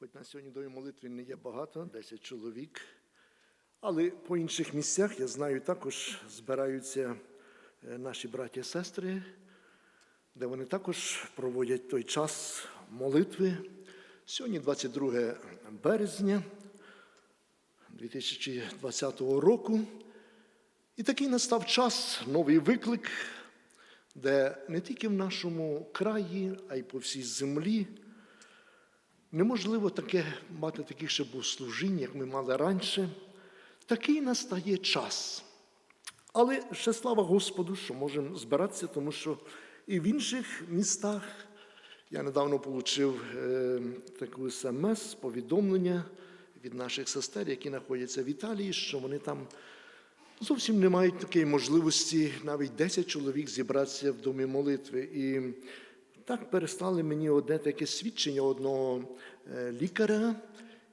Хоч на сьогодні до молитви не є багато, 10 чоловік. Але по інших місцях, я знаю, також збираються е, наші браті і сестри, де вони також проводять той час молитви. Сьогодні 22 березня 2020 року. І такий настав час, новий виклик, де не тільки в нашому краї, а й по всій землі неможливо таке мати таке ще богослужіння, як ми мали раніше. Такий настає час. Але ще слава Господу, що можемо збиратися, тому що і в інших містах я недавно отримав е, таку смс, повідомлення від наших сестер, які знаходяться в Італії, що вони там зовсім не мають такої можливості навіть 10 чоловік зібратися в домі молитви. І так перестали мені одне таке свідчення одного е, лікаря,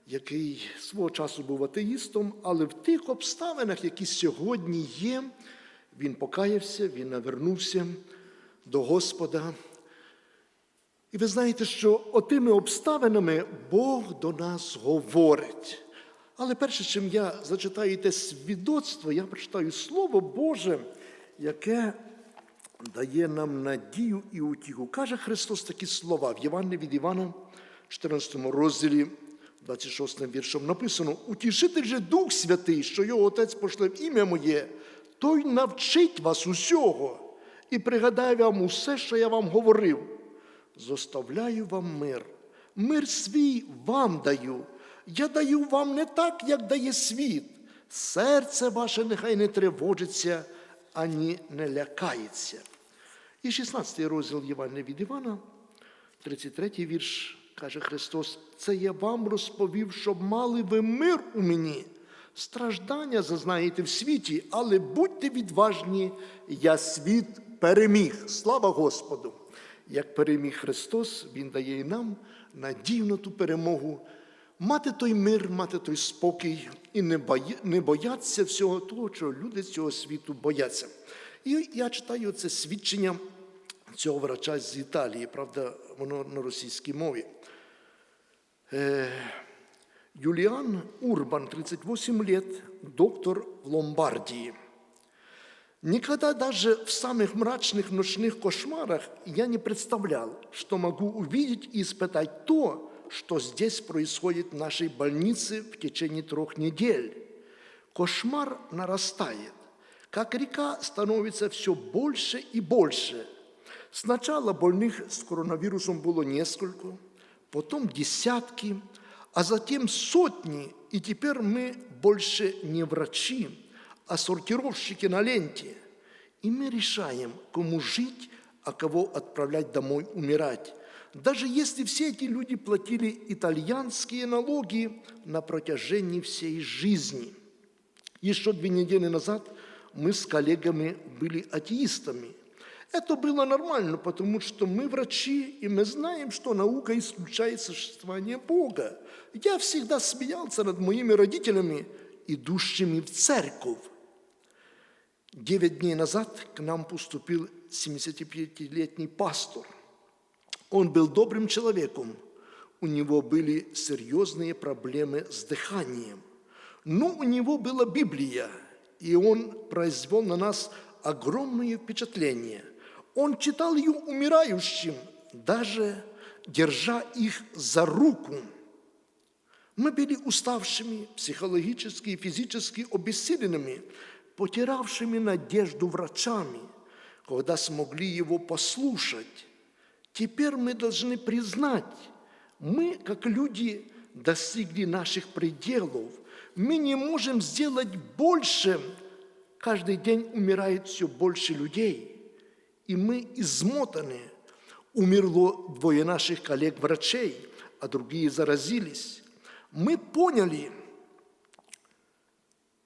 який свого часу був атеїстом, але в тих обставинах, які сьогодні є, він покаявся, він навернувся до Господа. І ви знаєте, що отими обставинами Бог до нас говорить. Але перше, чим я зачитаю те свідоцтво, я прочитаю Слово Боже, яке дає нам надію і утіху. Каже Христос такі слова в Євангелії від Івана, 14 розділі, 26 віршом написано: Утішитель же Дух Святий, що його Отець пошле в ім'я моє, той навчить вас усього і пригадає вам усе, що я вам говорив. Зоставляю вам мир. Мир свій вам даю. Я даю вам не так, як дає світ. Серце ваше нехай не тривожиться, ані не лякається. І 16 розділ Євангелія від Івана, 33 вірш, каже Христос: Це я вам розповів, щоб мали ви мир у мені. Страждання зазнаєте в світі, але будьте відважні, я світ переміг. Слава Господу! Як переміг Христос, Він дає і нам надію на ту перемогу, мати той мир, мати той спокій і не бої- не боятися всього того, що люди цього світу бояться. І я читаю це свідчення цього врача з Італії, правда, воно на російській мові. Е, Юлиан Урбан, 38 лет, доктор в Ломбардии. Никогда даже в самых мрачных ночных кошмарах я не представлял, что могу увидеть и испытать то, что здесь происходит в нашей больнице в течение трех недель. Кошмар нарастает. Как река становится все больше и больше. Сначала больных с коронавирусом было несколько, потом десятки, а затем сотни, и теперь мы больше не врачи, а сортировщики на ленте. И мы решаем, кому жить, а кого отправлять домой умирать. Даже если все эти люди платили итальянские налоги на протяжении всей жизни. Еще две недели назад мы с коллегами были атеистами. Это было нормально, потому что мы врачи, и мы знаем, что наука исключает существование Бога. Я всегда смеялся над моими родителями, идущими в церковь. Девять дней назад к нам поступил 75-летний пастор. Он был добрым человеком. У него были серьезные проблемы с дыханием. Но у него была Библия, и он произвел на нас огромное впечатление. Он читал ее умирающим, даже держа их за руку. Мы были уставшими, психологически и физически обессиленными, потерявшими надежду врачами, когда смогли его послушать. Теперь мы должны признать, мы, как люди, достигли наших пределов. Мы не можем сделать больше. Каждый день умирает все больше людей. И мы измотаны. Умерло двое наших коллег-врачей, а другие заразились. Мы поняли,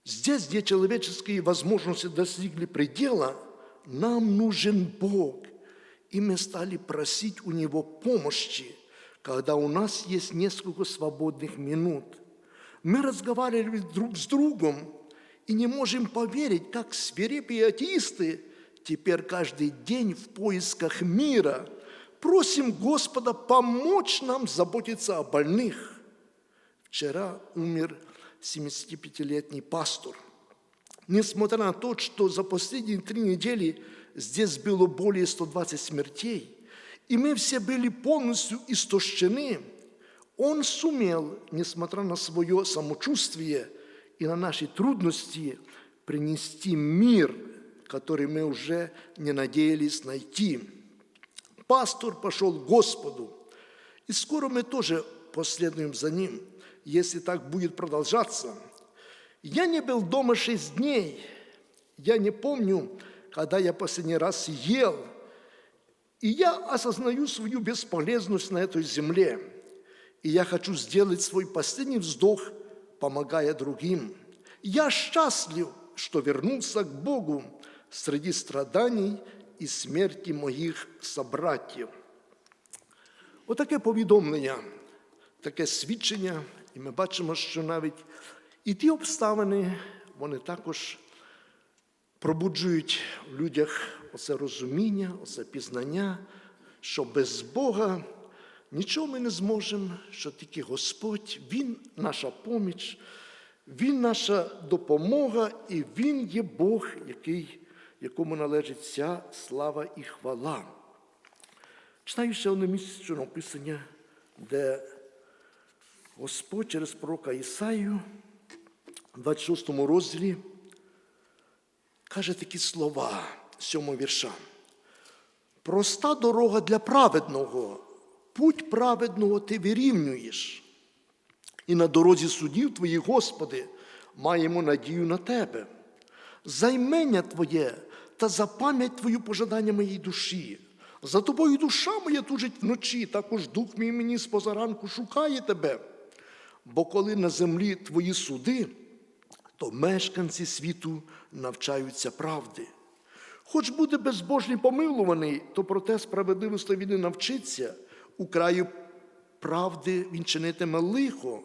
здесь, где человеческие возможности достигли предела, нам нужен Бог. И мы стали просить у Него помощи, когда у нас есть несколько свободных минут. Мы разговаривали друг с другом и не можем поверить, как свирепые атеисты теперь каждый день в поисках мира просим Господа помочь нам заботиться о больных. Вчера умер 75-летний пастор. Несмотря на то, что за последние три недели здесь было более 120 смертей, и мы все были полностью истощены, он сумел, несмотря на свое самочувствие и на наши трудности, принести мир, который мы уже не надеялись найти. Пастор пошел к Господу, и скоро мы тоже последуем за ним, если так будет продолжаться. Я не был дома шесть дней. Я не помню, когда я последний раз ел. И я осознаю свою бесполезность на этой земле. И я хочу сделать свой последний вздох, помогая другим. Я счастлив, что вернулся к Богу среди страданий і смерті моїх собратів. Отаке повідомлення, таке свідчення, і ми бачимо, що навіть і ті обставини, вони також пробуджують в людях оце розуміння, оце пізнання, що без Бога нічого ми не зможемо, що тільки Господь, Він наша поміч, Він наша допомога, і Він є Бог, який, якому належить вся слава і хвала. Читаю ще одне місце написання, де Господь через пророка Ісаю в 26 розділі каже такі слова сьомого вірша. Проста дорога для праведного, путь праведного ти вирівнюєш. І на дорозі судів твоїх, Господи, маємо надію на Тебе. Займення Твоє та за пам'ять Твою пожадання моєї душі. За тобою душа моя тужить вночі, також дух мій мені з позаранку шукає тебе. Бо коли на землі твої суди, то мешканці світу навчаються правди. Хоч буде безбожний помилуваний, то проте справедливості він не навчиться, у краю правди він чинитиме лихо,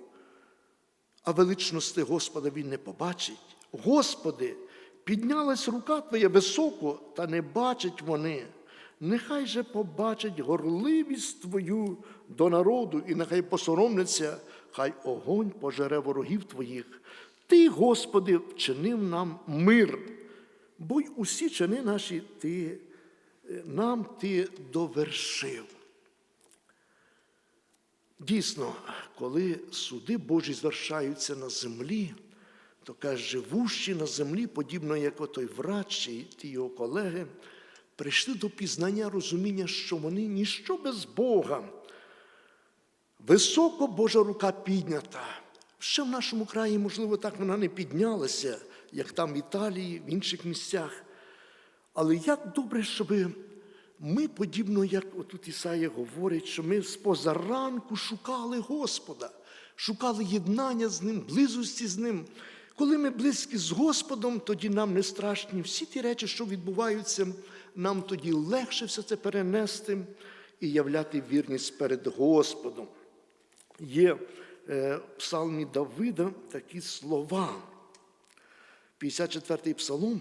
а величності Господа він не побачить. Господи, піднялась рука Твоя високо, та не бачать вони. Нехай же побачить горливість Твою до народу, і нехай посоромляться, хай огонь пожере ворогів Твоїх. Ти, Господи, вчинив нам мир, бо й усі чини наші Ти, е, нам Ти довершив. Дійсно, коли суди Божі звершаються на землі, то каже, живущі на землі, подібно як отой врач і ті його колеги, прийшли до пізнання розуміння, що вони ніщо без Бога. Високо Божа рука піднята. Ще в нашому краї, можливо, так вона не піднялася, як там в Італії, в інших місцях. Але як добре, щоб ми, подібно, як отут Ісая говорить, що ми з позаранку шукали Господа, шукали єднання з Ним, близості з Ним. Коли ми близькі з Господом, тоді нам не страшні всі ті речі, що відбуваються, нам тоді легше все це перенести і являти вірність перед Господом. Є в псалмі Давида такі слова. 54-й псалом,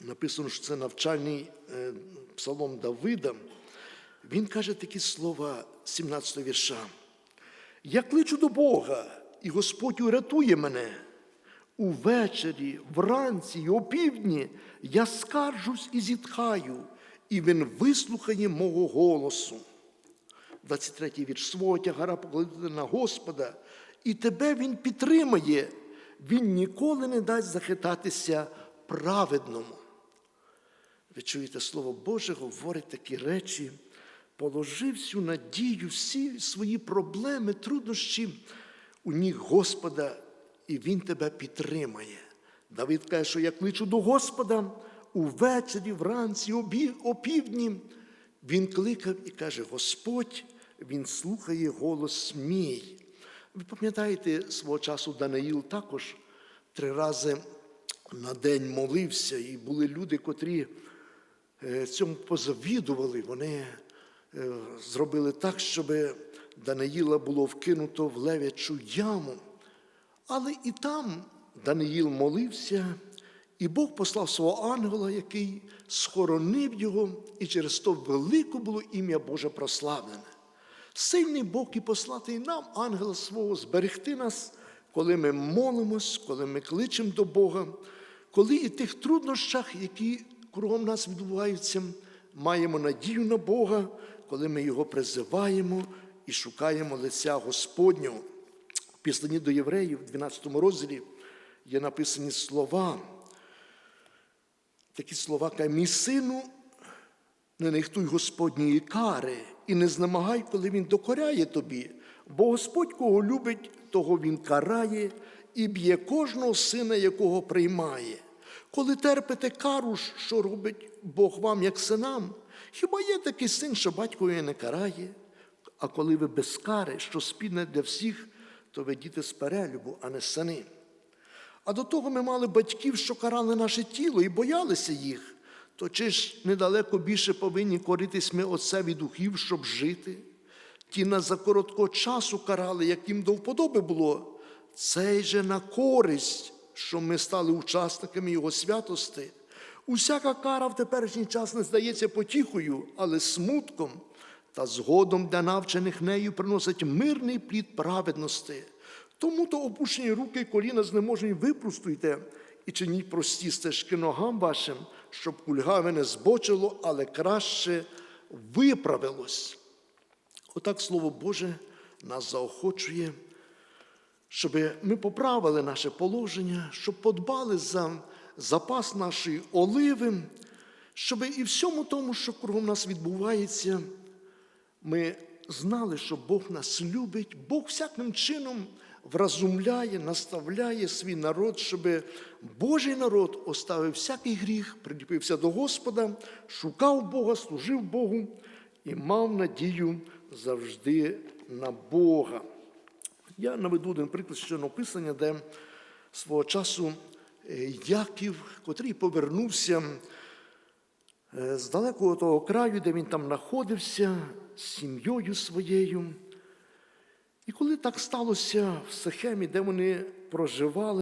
написано, що це навчальний е, псалом Давида. Він каже такі слова 17 вірша. Я кличу до Бога, і Господь урятує мене. Увечері, вранці й опівдні я скаржусь і зітхаю, і він вислухає мого голосу. 23-й вірш свого тягара покладити на Господа, і тебе Він підтримає, Він ніколи не дасть захитатися праведному. Ви чуєте, Слово Боже говорить такі речі, положив всю надію, всі свої проблеми, труднощі у ніг Господа, і Він тебе підтримає. Давид каже, що я кличу до Господа увечері, вранці, опівдні. Він кликав і каже: Господь, Він слухає голос мій. Ви пам'ятаєте, свого часу Даниїл також три рази на день молився, і були люди, котрі е, цьому позавідували. Вони е, зробили так, щоб Даниїла було вкинуто в левячу яму. Але і там Даниїл молився, і Бог послав свого ангела, який схоронив його, і через то велике було ім'я Боже прославлене. Сильний Бог і послати нам ангела свого зберегти нас, коли ми молимось, коли ми кличемо до Бога, коли і тих труднощах, які кругом нас відбуваються, маємо надію на Бога, коли ми Його призиваємо і шукаємо лиця Господнього. В післанні до євреїв, в 12 розділі, є написані слова. Такі слова каже, мій сину, не нехтуй Господньої кари і не знемагай, коли він докоряє тобі, бо Господь, кого любить, того він карає і б'є кожного сина, якого приймає. Коли терпите кару, що робить Бог вам, як синам, хіба є такий син, що батькові не карає? А коли ви без кари, що спільне для всіх, то ви діти з перелюбу, а не сини. А до того ми мали батьків, що карали наше тіло і боялися їх. То чи ж недалеко більше повинні коритись ми отцеві духів, щоб жити? Ті нас за короткого часу карали, як їм до вподоби було. Цей же на користь, що ми стали учасниками Його святости. Усяка кара в теперішній час не здається потіхою, але смутком та згодом для навчених нею приносить мирний плід праведності. Тому то опущені руки і коліна знеможені випростуйте і чиніть прості стежки ногам вашим, щоб кульгаве не збочило, але краще виправилось. Отак Слово Боже нас заохочує, щоб ми поправили наше положення, щоб подбали за запас нашої оливи, щоб і всьому тому, що кругом нас відбувається, ми знали, що Бог нас любить, Бог всяким чином вразумляє, наставляє свій народ, щоб Божий народ оставив всякий гріх, приліпився до Господа, шукав Бога, служив Богу і мав надію завжди на Бога. Я наведу один приклад ще написання, де свого часу е, Яків, котрий повернувся е, з далекого того краю, де він там знаходився з сім'єю своєю. І коли так сталося в Сахемі, де вони проживали,